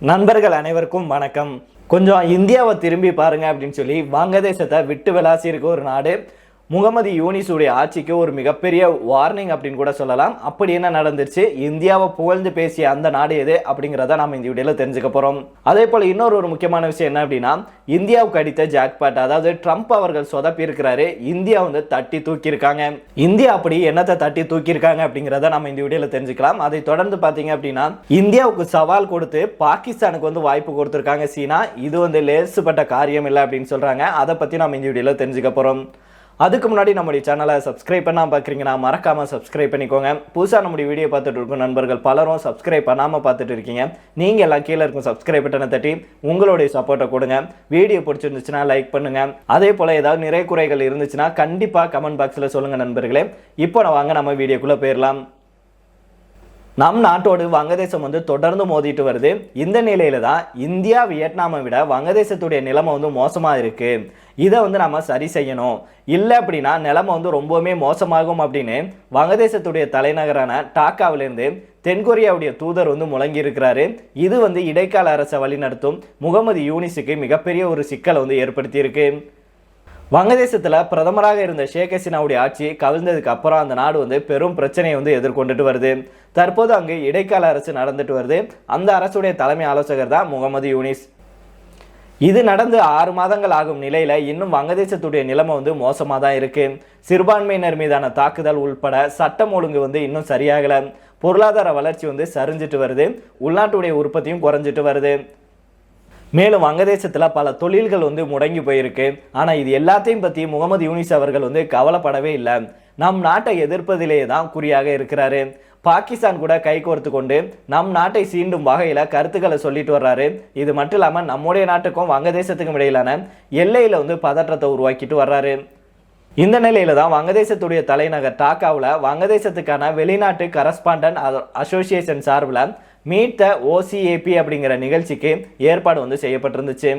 நண்பர்கள் அனைவருக்கும் வணக்கம். கொஞ்சம் இந்தியாவை திரும்பி பாருங்க அப்படின்னு சொல்லி வங்கதேசத்தை விட்டு விளாசி இருக்க ஒரு நாடு. முகமது யூனிஸுடைய ஆட்சிக்கு ஒரு மிகப்பெரிய வார்னிங் அப்படின்னு கூட சொல்லலாம். அப்படி என்ன நடந்துச்சு இந்தியாவை புகழ்ந்து பேசிய அந்த நாடு எது அப்படிங்கிறத நம்ம இந்த வீடியோவில் தெரிஞ்சுக்க போகிறோம் அதே போல் இன்னொரு ஒரு முக்கியமான விஷயம் என்ன அப்படின்னா இந்தியாவுக்கு அடித்த ஜாக்பாட் அதாவது ட்ரம்ப் அவர்கள் சொதப்பி இருக்கிறாரு இந்தியா வந்து தட்டி தூக்கியிருக்காங்க. இந்தியா அப்படி என்னத்தை தட்டி தூக்கியிருக்காங்க அப்படிங்கிறத நம்ம இந்த வீடியோவில் தெரிஞ்சுக்கலாம். அதை தொடர்ந்து பார்த்தீங்க அப்படின்னா இந்தியாவுக்கு சவால் கொடுத்து பாகிஸ்தானுக்கு வந்து வாய்ப்பு கொடுத்துருக்காங்க சீனா. இது வந்து லேசுப்பட்ட காரியம் இல்லை அப்படின்னு சொல்கிறாங்க அதை பற்றி நம்ம இந்த வீடியோவில் தெரிஞ்சுக்க போகிறோம் அதுக்கு முன்னாடி நம்முடைய சேனலை சப்ஸ்கிரைப் பண்ணால் பார்க்குறீங்கன்னா மறக்காமல் சப்ஸ்கிரைப் பண்ணிக்கோங்க. புதுசாக நம்முடைய வீடியோ பார்த்துட்டு இருக்கும் நண்பர்கள் பலரும் சப்ஸ்கிரைப் பண்ணாமல் பார்த்துட்டு இருக்கீங்க. நீங்கள் எல்லாம் கீழே இருக்கும் சப்ஸ்கிரைப் பட்டனை தட்டி உங்களுடைய சப்போர்ட்டை கொடுங்க. வீடியோ பிடிச்சிருந்துச்சுன்னா லைக் பண்ணுங்க. அதே போல் ஏதாவது நிறை குறைகள் இருந்துச்சுன்னா கண்டிப்பாக கமெண்ட் பாக்ஸில் சொல்லுங்கள் நண்பர்களே. இப்போ நான் வாங்க நம்ம வீடியோக்குள்ளே போயிடலாம். நம் நாட்டோடு வங்கதேசம் வந்து தொடர்ந்து மோதிட்டு வருது. இந்த நிலையில தான் இந்தியா வியட்நாமை விட வங்கதேசத்துடைய நிலைமை வந்து மோசமாக இருக்கு. இதை வந்து நம்ம சரி செய்யணும். இல்லை அப்படின்னா நிலைமை வந்து ரொம்பவுமே மோசமாகும் அப்படின்னு வங்கதேசத்துடைய தலைநகரான டாக்காவிலிருந்து தென்கொரியாவுடைய தூதர் வந்து முழங்கி இருக்கிறாரு இது வந்து இடைக்கால அரசை வழிநடத்தும் முகமது யூனிஸுக்கு மிகப்பெரிய ஒரு சிக்கலை வந்து ஏற்படுத்தியிருக்கு. வங்கதேசத்தில் பிரதமராக இருந்த ஷேக் ஹசீனாவுடைய ஆட்சி கவிழ்ந்ததுக்கு அப்புறம் அந்த நாடு வந்து பெரும் பிரச்சனையை வந்து எதிர்கொண்டுட்டு வருது. தற்போது அங்கு இடைக்கால அரசு நடந்துட்டு வருது. அந்த அரசுடைய தலைமை ஆலோசகர் தான் முகமது யூனிஸ். இது நடந்து ஆறு மாதங்கள் ஆகும் நிலையில் இன்னும் வங்கதேசத்துடைய நிலைமை வந்து மோசமாக தான் இருக்குது சிறுபான்மையினர் மீதான தாக்குதல் உள்பட சட்டம் ஒழுங்கு வந்து இன்னும் சரியாகலை. பொருளாதார வளர்ச்சி வந்து சரிஞ்சிட்டு வருது. உள்நாட்டுடைய உற்பத்தியும் குறைஞ்சிட்டு வருது. மேலும் வங்கதேசத்தில் பல தொழில்கள் வந்து முடங்கி போயிருக்கு. ஆனால் இது எல்லாத்தையும் பற்றி முகமது யூனிஸ் அவர்கள் வந்து கவலைப்படவே இல்லை. நம் நாட்டை எதிர்ப்பதிலே தான் குறியாக இருக்கிறாரு. பாகிஸ்தான் கூட கைகோர்த்து கொண்டு நம் நாட்டை சீண்டும் வகையில் கருத்துக்களை சொல்லிட்டு வர்றாரு. இது மட்டும் இல்லாமல் நம்முடைய நாட்டுக்கும் வங்கதேசத்துக்கும் இடையிலான எல்லையில் வந்து பதற்றத்தை உருவாக்கிட்டு வர்றாரு. இந்த நிலையில தான் வங்கதேசத்துடைய தலைநகர் டாக்காவில் வங்கதேசத்துக்கான வெளிநாட்டு கரஸ்பாண்டன் அசோசியேஷன் சார்பில் மீட் த ஓசிஏபி அப்படிங்கிற நிகழ்ச்சிக்கு ஏற்பாடு வந்து செய்யப்பட்டிருந்துச்சு.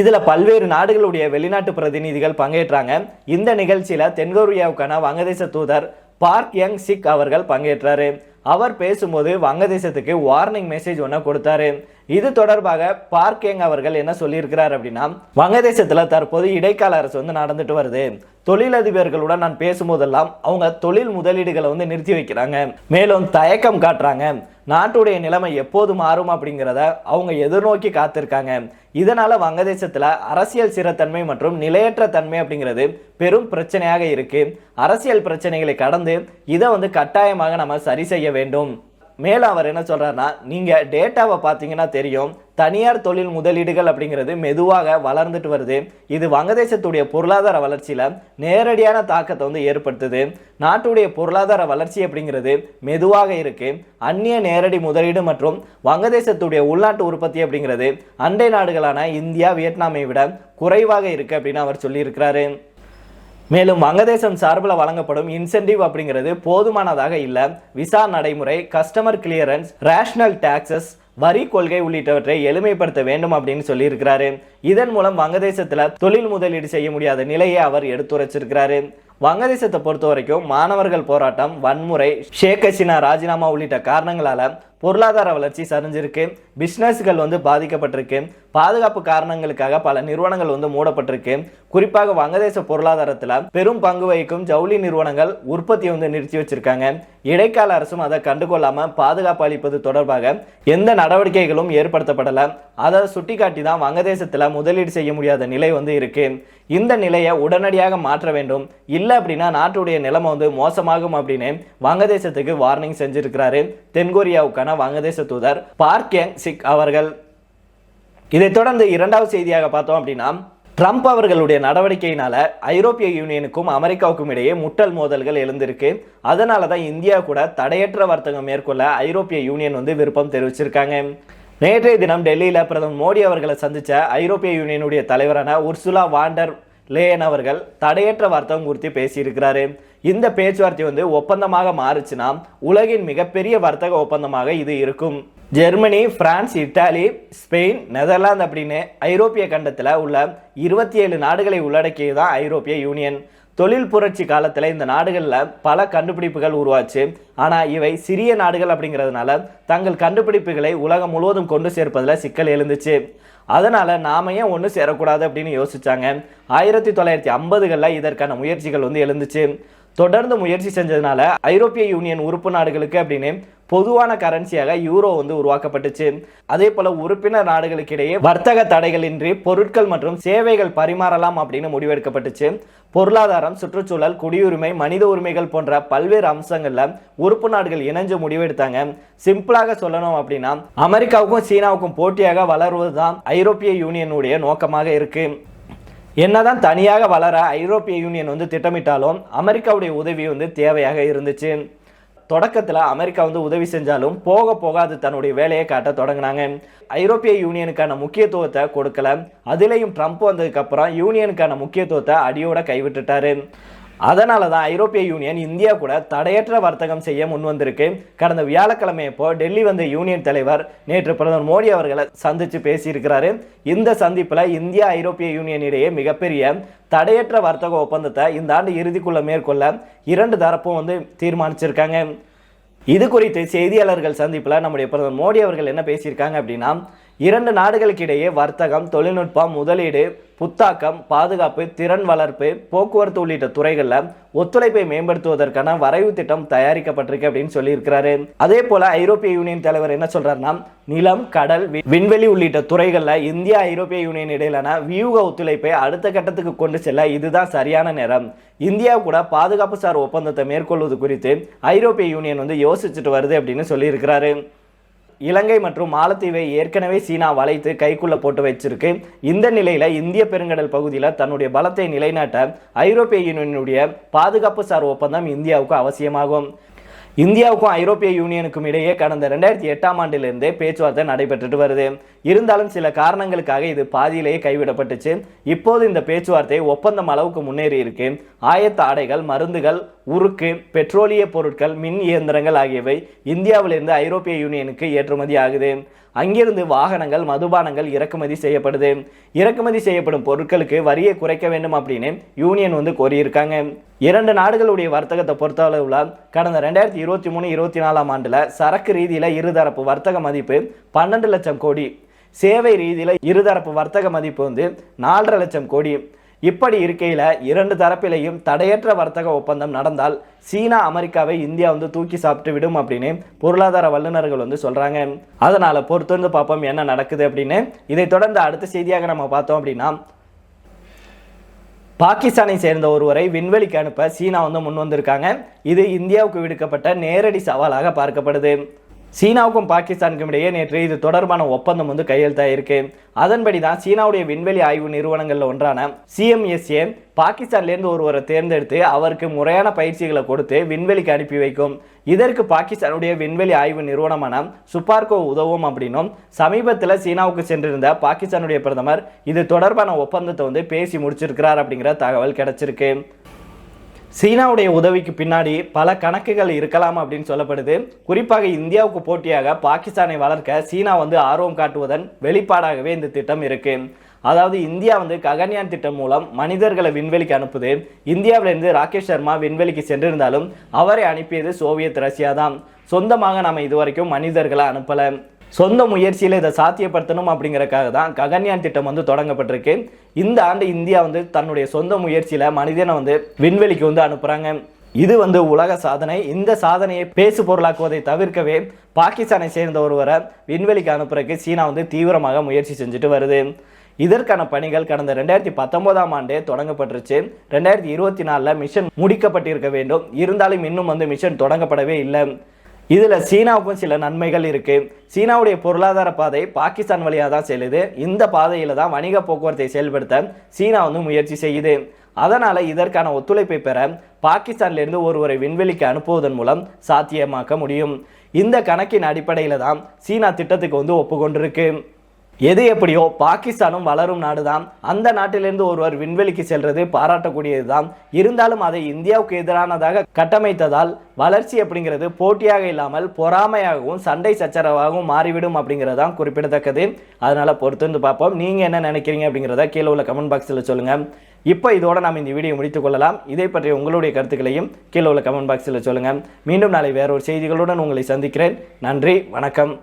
இதில் பல்வேறு நாடுகளுடைய வெளிநாட்டு பிரதிநிதிகள் பங்கேற்றாங்க. இந்த நிகழ்ச்சியில் தென்கொரியாவுக்கான வங்கதேச தூதர் பார்க் யங் சிக் அவர்கள் பங்கேற்றாரு. அவர் பேசும்போது வங்கதேசத்துக்கு வார்னிங் மெசேஜ் ஒன்று கொடுத்தாரு. இது தொடர்பாக பார்க் அவர்கள் என்ன சொல்லியிருக்கிறார் அப்படின்னா வங்கதேசத்தில் தற்போது இடைக்கால அரசு வந்து நடந்துட்டு வருது. தொழிலதிபர்களுடன் நான் பேசும்போதெல்லாம் அவங்க தொழில் முதலீடுகளை வந்து நிறுத்தி வைக்கிறாங்க. மேலும் தயக்கம் காட்டுறாங்க. நாட்டுடைய நிலைமை எப்போது மாறும் அப்படிங்கிறத அவங்க எதிர்நோக்கி காத்திருக்காங்க. இதனால வங்கதேசத்தில் அரசியல் சிறத்தன்மை மற்றும் நிலையற்ற தன்மை அப்படிங்கிறது பெரும் பிரச்சனையாக இருக்கு. அரசியல் பிரச்சனைகளை கடந்து இதை வந்து கட்டாயமாக நம்ம சரி செய்ய வேண்டும். மேலும் அவர் என்ன சொல்கிறாருன்னா நீங்கள் டேட்டாவை பார்த்தீங்கன்னா தெரியும் தனியார் தொழில் முதலீடுகள் அப்படிங்கிறது மெதுவாக வளர்ந்துட்டு வருது. இது வங்கதேசத்துடைய பொருளாதார வளர்ச்சியில் நேரடியான தாக்கத்தை வந்து ஏற்படுத்துது. நாட்டுடைய பொருளாதார வளர்ச்சி அப்படிங்கிறது மெதுவாக இருக்குது அந்நிய நேரடி முதலீடு மற்றும் வங்கதேசத்துடைய உள்நாட்டு உற்பத்தி அப்படிங்கிறது அண்டை நாடுகளான இந்தியா வியட்நாமை விட குறைவாக இருக்கு அப்படின்னு அவர் சொல்லியிருக்கிறாரு. மேலும் வங்கதேசம் சார்பில் வழங்கப்படும் இன்சென்டிவ் அப்படிங்கிறது போதுமானதாக இல்லை. விசா நடைமுறை கஸ்டமர் கிளியரன்ஸ் ரேஷனல் டாக்ஸஸ் வரி கொள்கை உள்ளிட்டவற்றை எளிமைப்படுத்த வேண்டும் அப்படின்னு சொல்லியிருக்கிறாரு. இதன் மூலம் வங்கதேசத்தில் தொழில் முதலீடு செய்ய முடியாத நிலையை அவர் எடுத்துரைச்சிருக்கிறாரு. வங்கதேசத்தை பொறுத்த வரைக்கும் மாணவர்கள் போராட்டம் வன்முறை ஷேக் ஹசீனா ராஜினாமா உள்ளிட்ட காரணங்களால பொருளாதார வளர்ச்சி சரிஞ்சிருக்கு. பிஸ்னஸ்கள் வந்து பாதிக்கப்பட்டிருக்கு. பாதுகாப்பு காரணங்களுக்காக பல நிறுவனங்கள் வந்து மூடப்பட்டிருக்கு. குறிப்பாக வங்கதேச பொருளாதாரத்தில் பெரும் பங்கு வகிக்கும் ஜவுளி நிறுவனங்கள் உற்பத்தியை வந்து நிறுத்தி வச்சிருக்காங்க. இடைக்கால அரசும் அதை கண்டுகொள்ளாமல் பாதுகாப்பு அளிப்பது தொடர்பாக எந்த நடவடிக்கைகளும் ஏற்படுத்தப்படல. அதை சுட்டிக்காட்டி தான் வங்கதேசத்தில் முதலீடு செய்ய முடியாத நிலை வந்து இருக்கு. இந்த நிலையை உடனடியாக மாற்ற வேண்டும். இல்லை அப்படின்னா நாட்டுடைய நிலைமை வந்து மோசமாகும் அப்படின்னு வங்கதேசத்துக்கு வார்னிங் செஞ்சிருக்கிறாரு தென்கொரியாவுக்கான வங்கதேச தூதர் பார்க் சிக் அவர்கள். இதைத் தொடர்ந்து இரண்டாவது செய்தியாக பார்த்தோம் அப்படின்னா ட்ரம்ப் அவர்களுடைய நடவடிக்கையினால ஐரோப்பிய யூனியனுக்கும் அமெரிக்காவுக்கும் இடையே முட்டல் மோதல்கள் எழுந்திருக்கு. அதனால தான் இந்தியா கூட தடையற்ற வர்த்தகம் மேற்கொள்ள ஐரோப்பிய யூனியன் வந்து விருப்பம் தெரிவிச்சிருக்காங்க. நேற்றைய தினம் டெல்லியில் பிரதமர் மோடி அவர்களை சந்திச்ச ஐரோப்பிய யூனியனுடைய தலைவரான உர்சுலா வாண்டர் லேயன் அவர்கள் தடையற்ற வர்த்தகம் குறித்து பேசியிருக்கிறாரு. இந்த பேச்சுவார்த்தை வந்து ஒப்பந்தமாக மாறுச்சுன்னா உலகின் மிகப்பெரிய வர்த்தக ஒப்பந்தமாக இது இருக்கும். Germany France Italy Spain Netherlands அப்படின்னு ஐரோப்பிய கண்டத்தில் உள்ள இருபத்தி ஏழு நாடுகளை உள்ளடக்கியது தான் ஐரோப்பிய யூனியன். தொழில் புரட்சி காலத்தில் இந்த நாடுகளில் பல கண்டுபிடிப்புகள் உருவாச்சு. ஆனால் இவை சிறிய நாடுகள் அப்படிங்கிறதுனால தங்கள் கண்டுபிடிப்புகளை உலகம் முழுவதும் கொண்டு சேர்ப்பதில் சிக்கல் எழுந்துச்சு. அதனால் நாம ஏன் ஒன்று சேரக்கூடாது அப்படின்னு யோசிச்சாங்க. ஆயிரத்தி தொள்ளாயிரத்தி ஐம்பதுகளில் இதற்கான முயற்சிகள் வந்து எழுந்துச்சு. தொடர்ந்து முயற்சி செஞ்சதுனால ஐரோப்பிய யூனியன் உறுப்பு நாடுகளுக்கு அப்படின்னு பொதுவான கரன்சியாக யூரோ வந்து உருவாக்கப்பட்டுச்சு. அதே போல உறுப்பினர் நாடுகளுக்கிடையே வர்த்தக தடைகளின்றி பொருட்கள் மற்றும் சேவைகள் பரிமாறலாம் அப்படின்னு முடிவெடுக்கப்பட்டுச்சு. பொருளாதாரம் சுற்றுச்சூழல் குடியுரிமை மனித உரிமைகள் போன்ற பல்வேறு அம்சங்களில் உறுப்பு நாடுகள் இணைஞ்சு முடிவெடுத்தாங்க. சிம்பிளாக சொல்லணும் அப்படின்னா அமெரிக்காவுக்கும் சீனாவுக்கும் போட்டியாக வளர்வதுதான் ஐரோப்பிய யூனியனுடைய நோக்கமாக இருக்கு. என்னதான் தனியாக வளர ஐரோப்பிய யூனியன் வந்து திட்டமிட்டாலும் அமெரிக்காவுடைய உதவி வந்து தேவையாக இருந்துச்சு. தொடக்கத்தில் அமெரிக்கா வந்து உதவி செஞ்சாலும் போக போக அது தன்னுடைய வேலையை காட்ட தொடங்கினாங்க. ஐரோப்பிய யூனியனுக்கான முக்கியத்துவத்தை கொடுக்கல. அதுலேயும் ட்ரம்ப் வந்ததுக்கப்புறம் யூனியனுக்கான முக்கியத்துவத்தை அடியோட கைவிட்டுட்டாரு. அதனால தான் ஐரோப்பிய யூனியன் இந்தியா கூட தடையற்ற வர்த்தகம் செய்ய முன் வந்திருக்கு கடந்த வியாழக்கிழமை இப்போ டெல்லி வந்த யூனியன் தலைவர் நேற்று பிரதமர் மோடி அவர்களை சந்தித்து பேசியிருக்கிறாரு. இந்த சந்திப்பில் இந்தியா ஐரோப்பிய யூனியன் இடையே மிகப்பெரிய தடையற்ற வர்த்தக ஒப்பந்தத்தை இந்த ஆண்டு இறுதிக்குள்ள மேற்கொள்ள இரண்டு தரப்பும் வந்து தீர்மானிச்சிருக்காங்க. இது குறித்து செய்தியாளர்கள் சந்திப்பில் நம்முடைய பிரதமர் மோடி அவர்கள் என்ன பேசியிருக்காங்க அப்படின்னா இரண்டு நாடுகளுக்கு இடையே வர்த்தகம் தொழில்நுட்பம் முதலீடு புத்தாக்கம் பாதுகாப்பு திறன் வளர்ப்பு போக்குவரத்து உள்ளிட்ட துறைகளில் ஒத்துழைப்பை மேம்படுத்துவதற்கான வரைவு திட்டம் தயாரிக்கப்பட்டிருக்கு அப்படின்னு சொல்லியிருக்கிறாரு. அதே போல ஐரோப்பிய யூனியன் தலைவர் என்ன சொல்றாருன்னா நிலம் கடல் விண்வெளி உள்ளிட்ட துறைகளில் இந்தியா ஐரோப்பிய யூனியன் இடையிலான வியூக ஒத்துழைப்பை அடுத்த கட்டத்துக்கு கொண்டு செல்ல இதுதான் சரியான நேரம். இந்தியா கூட பாதுகாப்பு சார் ஒப்பந்தத்தை மேற்கொள்வது குறித்து ஐரோப்பிய யூனியன் வந்து யோசிச்சுட்டு வருது அப்படின்னு சொல்லியிருக்கிறாரு. இலங்கை மற்றும் மாலத்தீவை ஏற்கனவே சீனா வளைத்து கைக்குள்ள போட்டு வச்சிருக்கு. இந்த நிலையில இந்திய பெருங்கடல் பகுதியில் தன்னுடைய பலத்தை நிலைநாட்ட ஐரோப்பிய யூனியனுடைய பாதுகாப்பு சார் ஒப்பந்தம் இந்தியாவுக்கு அவசியமாகும். இந்தியாவுக்கும் ஐரோப்பிய யூனியனுக்கும் இடையே கடந்த ரெண்டாயிரத்தி எட்டாம் ஆண்டிலிருந்தே பேச்சுவார்த்தை நடைபெற்றுட்டு வருது. இருந்தாலும் சில காரணங்களுக்காக இது பாதியிலேயே கைவிடப்பட்டுச்சு. இப்போது இந்த பேச்சுவார்த்தை ஒப்பந்தம் அளவுக்கு முன்னேறி இருக்கு. ஆயத்த ஆடைகள் மருந்துகள் உருக்கு பெட்ரோலிய பொருட்கள் மின் இயந்திரங்கள் ஆகியவை இந்தியாவிலிருந்து ஐரோப்பிய யூனியனுக்கு ஏற்றுமதி ஆகுது. அங்கிருந்து வாகனங்கள் மதுபானங்கள் இறக்குமதி செய்யப்படுது. இறக்குமதி செய்யப்படும் பொருட்களுக்கு வரியை குறைக்க வேண்டும் அப்படின்னு யூனியன் வந்து கோரியிருக்காங்க. இரண்டு நாடுகளுடைய வர்த்தகத்தை பொறுத்தளவுல கடந்த ரெண்டாயிரத்தி இருபத்தி மூணு இருபத்தி நாலாம் ஆண்டில் சரக்கு ரீதியில் இருதரப்பு வர்த்தக மதிப்பு பன்னெண்டு லட்சம் கோடி. சேவை ரீதியில் இருதரப்பு வர்த்தக மதிப்பு வந்து நாலரை லட்சம் கோடி. இப்படி இருக்கையில் இரண்டு தரப்பிலையும் தடையற்ற வர்த்தக ஒப்பந்தம் நடந்தால் சீனா அமெரிக்காவை இந்தியா வந்து தூக்கி சாப்பிட்டு விடும் அப்படின்னு பொருளாதார வல்லுநர்கள் வந்து சொல்கிறாங்க அதனால் பொறுத்திருந்து பார்ப்போம் என்ன நடக்குது அப்படின்னு. இதை தொடர்ந்து அடுத்த செய்தியாக நம்ம பார்த்தோம் அப்படின்னா பாகிஸ்தானை சேர்ந்த ஒருவரை விண்வெளிக்கு அனுப்ப சீனா வந்து முன் வந்திருக்காங்க இது இந்தியாவுக்கு விடுக்கப்பட்ட நேரடி சவாலாக பார்க்கப்படுது. சீனாவுக்கும் பாகிஸ்தானுக்கும் இடையே நேற்று இது தொடர்பான ஒப்பந்தம் வந்து கையெழுத்தாயிருக்கு அதன்படி தான் சீனாவுடைய விண்வெளி ஆய்வு நிறுவனங்களில் ஒன்றான சிஎம்எஸ்ஏ பாகிஸ்தான்லேருந்து ஒருவரை தேர்ந்தெடுத்து அவருக்கு முறையான பயிற்சிகளை கொடுத்து விண்வெளிக்கு அனுப்பி வைக்கும். இதற்கு பாகிஸ்தானுடைய விண்வெளி ஆய்வு நிறுவனமான சுப்பார்கோ உதவும் அப்படின்னும் சமீபத்தில் சீனாவுக்கு சென்றிருந்த பாகிஸ்தானுடைய பிரதமர் இது தொடர்பான ஒப்பந்தத்தை வந்து பேசி முடிச்சிருக்கிறார் அப்படிங்கிற தகவல் கிடைச்சிருக்கு. சீனாவுடைய உதவிக்கு பின்னாடி பல கணக்குகள் இருக்கலாம் அப்படின்னு சொல்லப்படுது. குறிப்பாக இந்தியாவுக்கு போட்டியாக பாகிஸ்தானை வளர்க்க சீனா வந்து ஆர்வம் காட்டுவதன் வெளிப்பாடாகவே இந்த திட்டம் இருக்கு. அதாவது இந்தியா வந்து ககன்யான் திட்டம் மூலம் மனிதர்களை விண்வெளிக்கு அனுப்புது. இந்தியாவிலிருந்து ராகேஷ் சர்மா விண்வெளிக்கு சென்றிருந்தாலும் அவரை அனுப்பியது சோவியத் ரஷ்யா தான். சொந்தமாக நாம இதுவரைக்கும் மனிதர்களை அனுப்பலை. சொந்த முயற்சியில் இதை சாத்தியப்படுத்தணும் அப்படிங்கிறக்காக தான் ககன்யான் திட்டம் வந்து தொடங்கப்பட்டிருக்கு. இந்த ஆண்டு இந்தியா வந்து தன்னுடைய சொந்த முயற்சியில் மனிதனை வந்து விண்வெளிக்கு வந்து அனுப்புகிறாங்க இது வந்து உலக சாதனை. இந்த சாதனையை பேசு பொருளாக்குவதை தவிர்க்கவே பாகிஸ்தானை சேர்ந்த ஒருவரை விண்வெளிக்கு அனுப்புறதுக்கு சீனா வந்து தீவிரமாக முயற்சி செஞ்சுட்டு வருது. இதற்கான பணிகள் கடந்த ரெண்டாயிரத்தி பத்தொன்பதாம் ஆண்டே தொடங்கப்பட்டுருச்சு. ரெண்டாயிரத்தி இருபத்தி நாலில் மிஷன் முடிக்கப்பட்டிருக்க வேண்டும். இருந்தாலும் இன்னும் வந்து மிஷன் தொடங்கப்படவே இல்லை. இதில் சீனாவுக்கும் சில நன்மைகள் இருக்குது சீனாவுடைய பொருளாதார பாதை பாகிஸ்தான் வழியாக தான் செல்லுது. இந்த பாதையில் தான் வணிக போக்குவரத்தை செயல்படுத்த சீனா வந்து முயற்சி செய்யுது. அதனால் இதற்கான ஒத்துழைப்பை பெற பாகிஸ்தான்லேருந்து ஒருவரை விண்வெளிக்கு அனுப்புவதன் மூலம் சாத்தியமாக்க முடியும். இந்த கணக்கின் அடிப்படையில் தான் சீனா திட்டத்துக்கு வந்து ஒப்புக்கொண்டிருக்கு. எது எப்படியோ பாகிஸ்தானும் வளரும் நாடுதான் அந்த நாட்டிலிருந்து ஒருவர் விண்வெளிக்கு செல்றது பாராட்டக்கூடியதுதான் இருந்தாலும் அதை இந்தியாவுக்கு எதிரானதாக கட்டமைத்ததால் வளர்ச்சி அப்படிங்கிறது போட்டியாக இல்லாமல் பொறாமையாகவும் சண்டை சச்சரவாகவும் மாறிவிடும் அப்படிங்கிறதான் தான் குறிப்பிடத்தக்கது. அதனால பொறுத்திருந்து பார்ப்போம். நீங்க என்ன நினைக்கிறீங்க அப்படிங்கிறத கீழே உள்ள கமெண்ட் பாக்ஸில் சொல்லுங்க. இப்போ இதோட நாம் இந்த வீடியோ முடித்துக் கொள்ளலாம். இதை பற்றி உங்களுடைய கருத்துக்களையும் கீழே உள்ள கமெண்ட் பாக்ஸில் சொல்லுங்க. மீண்டும் நாளை வேறொரு செய்திகளுடன் உங்களை சந்திக்கிறேன். நன்றி வணக்கம்.